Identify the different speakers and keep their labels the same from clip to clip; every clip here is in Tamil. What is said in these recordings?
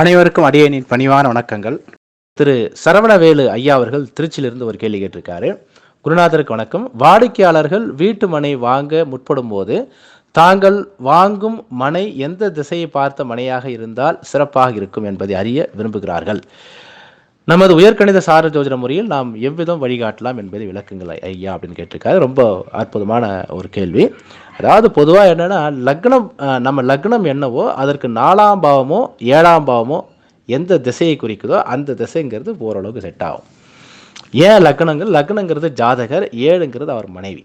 Speaker 1: அனைவருக்கும் அடியனின் பணிவான வணக்கங்கள். திரு சரவணவேலு ஐயா அவர்கள் திருச்சியிலிருந்து ஒரு கேள்வி கேட்டிருக்காரு. குருநாதருக்கு வணக்கம். வாடிக்கையாளர்கள் வீட்டு மனை வாங்க முற்படும் போது தாங்கள் வாங்கும் மனை எந்த திசையை பார்த்த மனையாக இருந்தால் சிறப்பாக இருக்கும் என்பதை அறிய விரும்புகிறார்கள். நமது உயர்கணித சார ஜோதிட முறையில் நாம் எவ்விதம் வழிகாட்டலாம் என்பதை விளக்குங்கள் ஐயா அப்படின்னு கேட்டிருக்காரு. ரொம்ப அற்புதமான ஒரு கேள்வி. அதாவது பொதுவாக என்னென்னா லக்னம் நம்ம லக்னம் என்னவோ அதற்கு நாலாம் பாவமோ ஏழாம் பாவமோ எந்த திசையை குறிக்குதோ அந்த திசைங்கிறது ஓரளவுக்கு செட் ஆகும். ஏன் லக்னங்கள்? லக்னங்கிறது ஜாதகர் ஏழுங்கிறது அவர் மனைவி.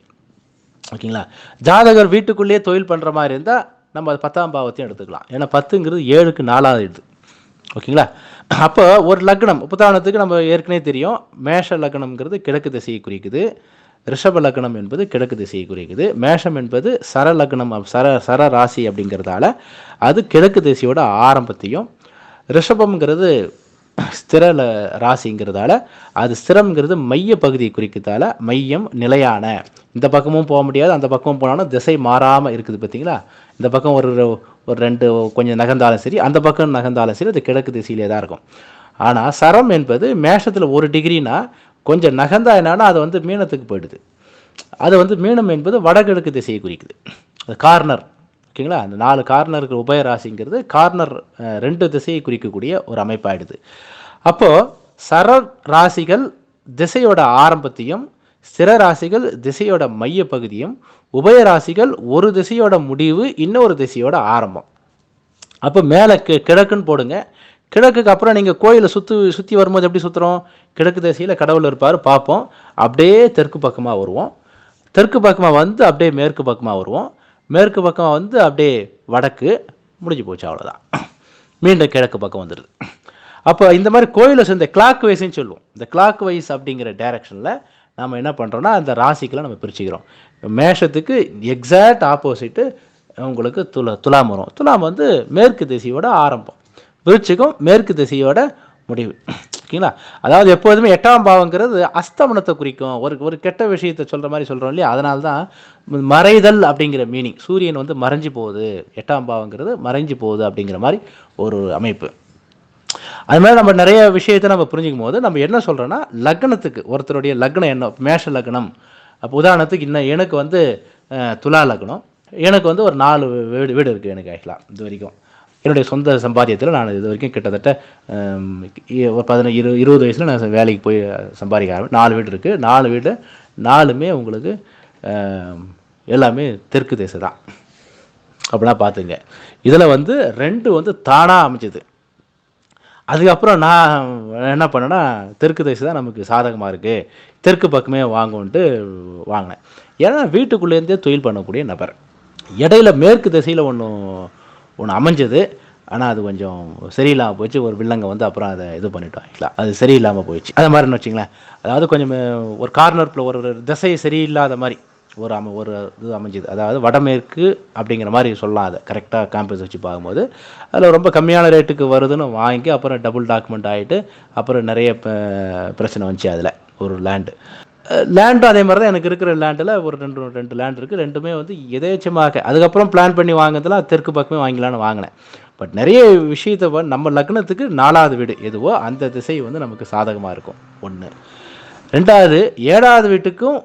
Speaker 1: ஓகேங்களா? ஜாதகர் வீட்டுக்குள்ளேயே தொழில் பண்ணுற மாதிரி இருந்தால் நம்ம அது பத்தாம் பாவத்தையும் எடுத்துக்கலாம். ஏன்னா பத்துங்கிறது ஏழுக்கு நாலாவது இது. ஓகேங்களா? அப்போ ஒரு லக்னம் உதாரணத்துக்கு நம்ம ஏற்கனவே தெரியும் மேஷ லக்னம்ங்கிறது கிழக்கு திசையை குறிக்குது. ரிஷப லக்னம் என்பது கிழக்கு திசையை குறிக்குது. மேஷம் என்பது சர லக்னம் அப்- சர சர ராசி அப்படிங்கிறதால அது கிழக்கு திசையோட ஆரம்பத்தையும் ரிஷபம்ங்கிறது ஸ்திர ராசிங்கிறதால அது ஸ்திரம்ங்கிறது மைய பகுதியை குறிக்கிறதால மையம் நிலையான. இந்த பக்கமும் போக முடியாது அந்த பக்கமும் போனாலும் திசை மாறாமல் இருக்குது பார்த்தீங்களா? இந்த பக்கம் ஒரு ஒரு ரெண்டு கொஞ்சம் நகர்ந்தாலும் சரி அந்த பக்கம் நகர்ந்தாலும் சரி அது கிழக்கு திசையிலே தான் இருக்கும். ஆனால் சரம் என்பது மேஷத்தில் ஒரு டிகிரினா கொஞ்சம் நகர்ந்தா என்னன்னா அது வந்து மீனத்துக்கு போயிடுது. அது வந்து மீனம் என்பது வடகிழக்கு திசையை குறிக்குது. அது கார்னர். ஓகேங்களா? அந்த நாலு கார்னருக்கு உபயராசிங்கிறது கார்னர் ரெண்டு திசையை குறிக்கக்கூடிய ஒரு அமைப்பாயிடுது. அப்போது சர ராசிகள் திசையோட ஆரம்பத்தையும் ஸ்திர ராசிகள் திசையோட மைய பகுதியும் உபயராசிகள் ஒரு திசையோட முடிவு இன்னொரு திசையோட ஆரம்பம். அப்போ மேலே கி கிழக்குன்னு போடுங்க. கிழக்குக்கு அப்புறம் நீங்கள் கோயிலை சுற்று சுற்றி வரும்போது எப்படி சுற்றுறோம் கிழக்கு திசையில் கடவுள் இருப்பார் பார்ப்போம். அப்படியே தெற்கு பக்கமாக வருவோம். தெற்கு பக்கமாக வந்து அப்படியே மேற்கு பக்கமாக வருவோம். மேற்கு பக்கம் வந்து அப்படியே வடக்கு முடிஞ்சு போச்சு அவ்வளோதான் மீண்டும் கிழக்கு பக்கம் வந்துடுது அப்போ இந்த மாதிரி கோயிலை சேர்ந்த கிளாக் வைஸ்ன்னு சொல்லுவோம். இந்த கிளாக் வைஸ் அப்படிங்கிற டைரக்ஷனில் நம்ம என்ன பண்ணுறோன்னா அந்த ராசிக்கெல்லாம் நம்ம பிரிச்சுக்கிறோம். மேஷத்துக்கு எக்ஸாக்ட் ஆப்போசிட்டு உங்களுக்கு துலா துலாம் வரும். துலாம் வந்து மேற்கு திசையோட ஆரம்பம். விருச்சிகம் மேற்கு திசையோட முடிவு. ஓகேங்களா? அதாவது எப்போதுமே எட்டாம் பாவங்கிறது அஸ்தமனத்தை குறிக்கும். ஒரு ஒரு கெட்ட விஷயத்தை சொல்கிற மாதிரி சொல்கிறோம் இல்லையா? அதனால தான் மறைதல் அப்படிங்கிற மீனிங் சூரியன் வந்து மறைஞ்சு போகுது. எட்டாம் பாவங்கிறது மறைஞ்சு போகுது அப்படிங்கிற மாதிரி ஒரு அமைப்பு. அது மாதிரி நம்ம நிறைய விஷயத்தை நம்ம புரிஞ்சுக்கும் போது நம்ம என்ன சொல்கிறோன்னா லக்னத்துக்கு ஒருத்தருடைய லக்னம் என்ன மேஷ லக்னம். அப்போ உதாரணத்துக்கு இன்னும் எனக்கு வந்து துலா லக்னம். எனக்கு வந்து ஒரு நாலு வீடு வீடு இருக்குது எனக்கு ஆகலாம் இது வரைக்கும். என்னுடைய சொந்த சம்பாத்தியத்தில் நான் இது வரைக்கும் கிட்டத்தட்ட ஒரு பதினஞ்சு இரு இருபது வயசில் நான் வேலைக்கு போய் சம்பாதிக்க ஆரம்பி நாலு வீடு இருக்குது நாலு வீடு நாலுமே உங்களுக்கு எல்லாமே தெற்கு தேசம் தான். அப்படின்னா பார்த்துங்க இதில் வந்து ரெண்டு வந்து தானாக அமைச்சது அதுக்கப்புறம் நான் என்ன பண்ணேன்னா தெற்கு திசை தான் நமக்கு சாதகமாக இருக்குது தெற்கு பக்கமே வாங்குன்ட்டு வாங்கினேன். ஏன்னா வீட்டுக்குள்ளேருந்தே தொழில் பண்ணக்கூடிய நபர். இடையில மேற்கு திசையில் ஒன்று ஒன்று அமைஞ்சது. ஆனால் அது கொஞ்சம் சரியில்லாமல் போச்சு. ஒரு வில்லங்க வந்து அப்புறம் அதை இது பண்ணிட்டோம் ஆக்சுவலாக அது சரியில்லாமல் போயிடுச்சு. அது மாதிரின்னு வச்சிங்களேன். அதாவது கொஞ்சம் ஒரு கார்னரில் ஒரு ஒரு திசை சரியில்லாத மாதிரி. ஒரு அம ஒரு இது அமைஞ்சுது. அதாவது வடமேற்கு அப்படிங்கிற மாதிரி சொல்லலாம் அதை கரெக்டாக கேம்பஸ் வச்சு பார்க்கும்போது அதில் ரொம்ப கம்மியான ரேட்டுக்கு வருதுன்னு வாங்கி அப்புறம் டபுள் டாக்குமெண்ட் ஆகிட்டு அப்புறம் நிறைய ப- பிரச்சனை வந்துச்சு அதில் ஒரு லேண்டு லேண்டும் அதே மாதிரி தான் எனக்கு இருக்கிற லேண்டில் ஒரு ரெண்டு ரெண்டு லேண்ட் இருக்குது ரெண்டுமே வந்து எதேச்சமாக அதுக்கப்புறம் பிளான் பண்ணி வாங்கினதுல தெற்கு பக்கமே வாங்கலான்னு வாங்கினேன். பட் நிறைய விஷயத்தை நம்ம லக்னத்துக்கு நாலாவது வீடு எதுவோ அந்த திசை வந்து நமக்கு சாதகமாக இருக்கும். ஒன்று ரெண்டாவது ஏழாவது வீட்டுக்கும்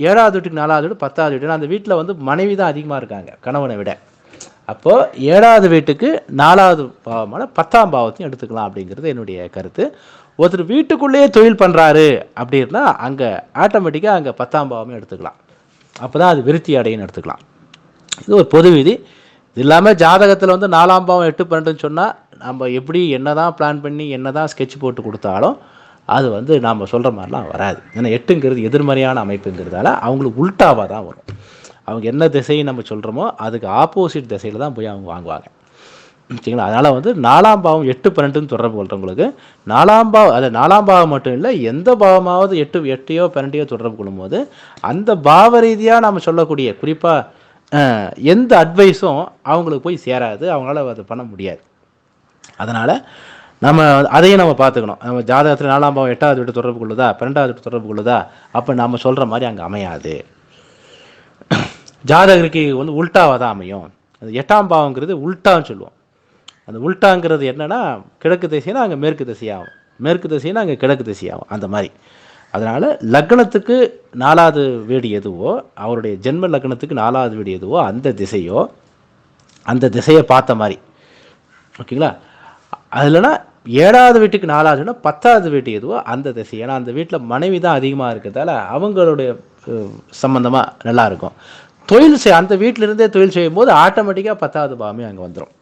Speaker 1: ஏழாவது வீட்டுக்கு நாலாவது வீடு பத்தாவது வீடு. அந்த வீட்டில் வந்து மனைவி தான் அதிகமாக இருக்காங்க கணவனை விட. அப்போது ஏழாவது வீட்டுக்கு நாலாவது பாவமான பத்தாம் பாவத்தையும் எடுத்துக்கலாம் அப்படிங்கிறது என்னுடைய கருத்து. ஒருத்தர் வீட்டுக்குள்ளேயே தொழில் பண்ணுறாரு அப்படின்னா அங்கே ஆட்டோமேட்டிக்காக அங்கே பத்தாம் பாவமே எடுத்துக்கலாம். அப்போ தான் அது விருத்தி அடையின்னு எடுத்துக்கலாம். இது ஒரு பொது விதி. இது இல்லாமல் ஜாதகத்தில் வந்து நாலாம் பாவம் எட்டு பன்னெண்டுன்னு சொன்னால் நம்ம எப்படி என்ன தான் பிளான் பண்ணி என்ன தான் ஸ்கெட்ச் போட்டு கொடுத்தாலும் அது வந்து நாம் சொல்கிற மாதிரிலாம் வராது. ஏன்னா எட்டுங்கிறது எதிர்மறையான அமைப்புங்கிறதால அவங்களுக்கு உல்ட்டாவாக தான் வரும். அவங்க என்ன திசையை நம்ம சொல்கிறோமோ அதுக்கு ஆப்போசிட் திசையில் தான் போய் அவங்க வாங்குவாங்க. சரிங்களா? அதனால் வந்து நாலாம் பாவம் எட்டு பன்னெண்டுன்னு தொடர்பு கொள்கிறவங்களுக்கு நாலாம் பாவம் அது நாலாம் பாவம் மட்டும் இல்லை எந்த பாவமாவது எட்டு எட்டையோ பன்னெண்டையோ தொடர்பு கொள்ளும்போது அந்த பாவ ரீதியாக நம்ம சொல்லக்கூடிய குறிப்பாக எந்த அட்வைஸும் அவங்களுக்கு போய் சேராது. அவங்களால அதை பண்ண முடியாது. அதனால் நம்ம அதையும் நம்ம பார்த்துக்கணும். நம்ம ஜாதகத்தில் நாலாம் பாவம் எட்டாவது வீட்டு தொடர்பு கொள்ளுதா? பன்னெண்டாவது வீட்டு தொடர்பு கொள்ளுதா? அப்போ நம்ம சொல்கிற மாதிரி அங்கே அமையாது. ஜாதகருக்கு வந்து உல்ட்டாவாக தான் அமையும். அது எட்டாம் பாவங்கிறது உல்ட்டான்னு சொல்லுவோம். அந்த உல்டாங்கிறது என்னென்னா கிழக்கு திசைனா அங்கே மேற்கு திசையாகும். மேற்கு திசைனா அங்கே கிழக்கு திசையாகும். அந்த மாதிரி. அதனால் லக்னத்துக்கு நாலாவது வீடு எதுவோ அவருடைய ஜென்ம லக்னத்துக்கு நாலாவது வீடு எதுவோ அந்த திசையோ அந்த திசையை பார்த்த மாதிரி. ஓகேங்களா? அதுலனா ஏழாவது வீட்டுக்கு நாலாவதுன்னா பத்தாவது வீட்டு எதுவோ அந்த திசை. ஏன்னா அந்த வீட்டில் மனைவி தான் அதிகமாக இருக்கிறதால அவங்களுடைய சம்மந்தமாக நல்லா இருக்கும். தொழில் செய் அந்த வீட்டில இருந்தே தொழில் செய்யும் போது ஆட்டோமேட்டிக்காக பத்தாவது பாவமே அங்கே வந்துடும்